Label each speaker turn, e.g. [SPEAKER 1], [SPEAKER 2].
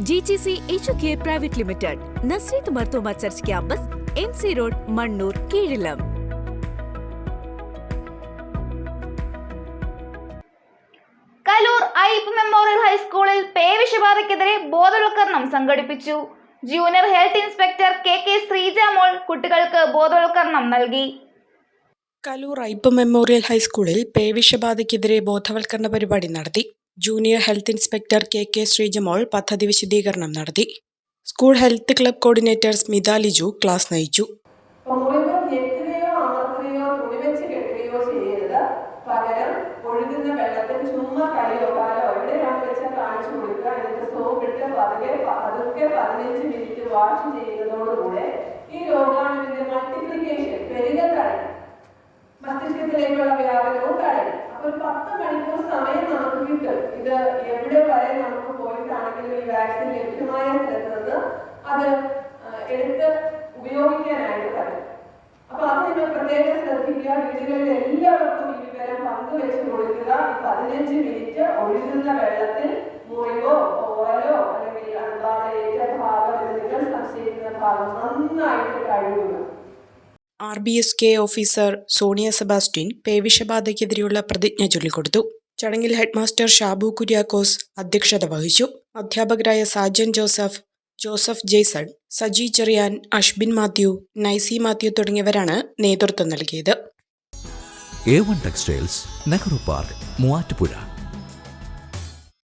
[SPEAKER 1] G G C H K private limited Nazreth Marthoma church campus M C road Mannur Keezhillam
[SPEAKER 2] Kaloor Aippu memorial ഹൈസ്കൂളിൽ പേവിഷബാധയ്ക്കെതിരെ ബോധവൽക്കരണം സംഘടിപ്പിച്ചു. Junior health inspector K K Sreejamol കുട്ടികൾക്ക് ബോധവൽക്കരണം നൽകി.
[SPEAKER 3] Kaloor Ipe memorial ഹൈസ്കൂളിൽ പേവിഷബാധയ്ക്കെതിരെ ബോധവൽക്കരണ പരിപാടി നടത്തി. Junior health inspector K K Sreejamol പദ്ധതി വിശദീകരണം നടത്തി. School health club coordinator Smitha Liju class നയിച്ചു.
[SPEAKER 4] ഈ രോഗാണുവിന്റെ മൾട്ടിപ്ലിക്കേഷൻ തുണിവെച്ച് മസ്തിഷ്കത്തിലേക്കുള്ള എവിടെ വരെ നമുക്ക് പോയിട്ടാണെങ്കിലും ഈ വാക്സിൻ ലഭ്യമായ സ്ഥലത്ത് നിന്ന് അത് എടുത്ത് ഉപയോഗിക്കാനായിട്ട് പറ്റും. അപ്പൊ അത് നിങ്ങൾ പ്രത്യേകം ശ്രദ്ധിക്കുക. വീടുകളിൽ എല്ലാവർക്കും ഈ വിവരം പങ്കുവെച്ച് കൊടുക്കുക. പതിനഞ്ച് മിനിറ്റ് ഒഴുകുന്ന വെള്ളത്തിൽ മുറിവോ ഓറലോ അല്ലെങ്കിൽ അണുബാധയേറ്റ ഭാഗം എന്ന് നിങ്ങൾ സംശയിക്കുന്ന ഭാഗം നന്നായിട്ട് കഴുകുക.
[SPEAKER 3] R B S K officer Sonia Sebastian പേവിഷബാധയ്ക്കെതിരെയുള്ള പ്രതിജ്ഞ ചൊല്ലിക്കൊടുത്തു. ചടങ്ങിൽ ഹെഡ്മാസ്റ്റർ ഷാബു കുര്യാക്കോസ് അധ്യക്ഷത വഹിച്ചു. അധ്യാപകരായ സാജൻ ജോസഫ് ജോസഫ് ജെയ്സൺ സജി ചെറിയാൻ അഷ്ബിൻ മാത്യു നൈസി മാത്യു തുടങ്ങിയവരാണ് നേതൃത്വം നൽകിയത്.
[SPEAKER 5] A one textiles Nehru park Muvattupuzha.